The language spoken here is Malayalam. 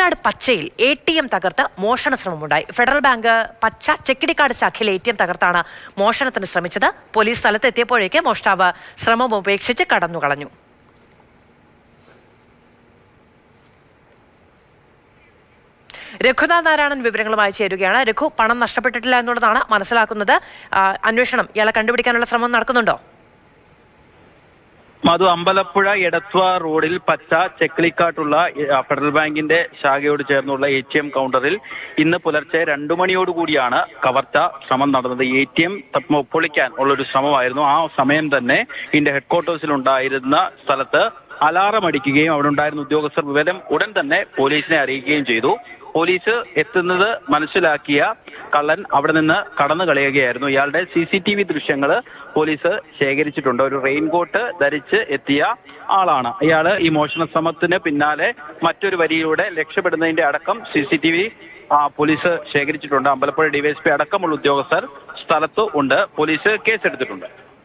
കുട്ടനാട് പച്ചയിൽ എ ടി എം തകർത്ത് മോഷണ ശ്രമമുണ്ടായി. ഫെഡറൽ ബാങ്ക് പച്ച ചെക്കിടിക്കാട് ശാഖയിലെ എ ടി എം തകർത്താണ് മോഷണത്തിന് ശ്രമിച്ചത്. പോലീസ് സ്ഥലത്ത് എത്തിയപ്പോഴേക്ക് മോഷ്ടാവ് ശ്രമം ഉപേക്ഷിച്ച് കടന്നുകളഞ്ഞു. രഘുനാഥ് നാരായണൻ വിവരങ്ങളുമായി ചേരുകയാണ്. രഘു പണം നഷ്ടപ്പെട്ടിട്ടില്ല എന്നുള്ളതാണ് മനസ്സിലാക്കുന്നത്. അന്വേഷണം ഇയാളെ കണ്ടുപിടിക്കാനുള്ള ശ്രമം നടക്കുന്നുണ്ടോ? മധു അമ്പലപ്പുഴ എടത്വ റോഡിൽ പച്ച ചെക്കിളിക്കാട്ടുള്ള ഫെഡറൽ ബാങ്കിന്റെ ശാഖയോട് ചേർന്നുള്ള എ ടി എം കൗണ്ടറിൽ ഇന്ന് പുലർച്ചെ രണ്ടു മണിയോടുകൂടിയാണ് കവർച്ച ശ്രമം നടന്നത്. എ ടി എം പൊളിക്കാൻ ഉള്ള ഒരു ശ്രമമായിരുന്നു. ആ സമയം തന്നെ ഇതിന്റെ ഹെഡ്ക്വാർട്ടേഴ്സിൽ ഉണ്ടായിരുന്ന സ്ഥലത്ത് അലാറം അടിക്കുകയും അവിടെ ഉണ്ടായിരുന്ന ഉദ്യോഗസ്ഥർ വിവരം ഉടൻ തന്നെ പോലീസിനെ അറിയിക്കുകയും ചെയ്തു. പോലീസ് എത്തുന്നത് മനസ്സിലാക്കിയ കള്ളൻ അവിടെ നിന്ന് കടന്നു കളയുകയായിരുന്നു. ഇയാളുടെ സി സി ടി വി ദൃശ്യങ്ങൾ പോലീസ് ശേഖരിച്ചിട്ടുണ്ട്. ഒരു റെയിൻകോട്ട് ധരിച്ച് എത്തിയ ആളാണ്. ഇയാൾ ഈ മോഷണ ശ്രമത്തിന് പിന്നാലെ മറ്റൊരു വരിയിലൂടെ രക്ഷപ്പെടുന്നതിന്റെ അടക്കം C C T V police ശേഖരിച്ചിട്ടുണ്ട്. അമ്പലപ്പുഴ ഡിവൈഎസ്പി അടക്കമുള്ള ഉദ്യോഗസ്ഥർ സ്ഥലത്ത് ഉണ്ട്. പോലീസ് കേസെടുത്തിട്ടുണ്ട്.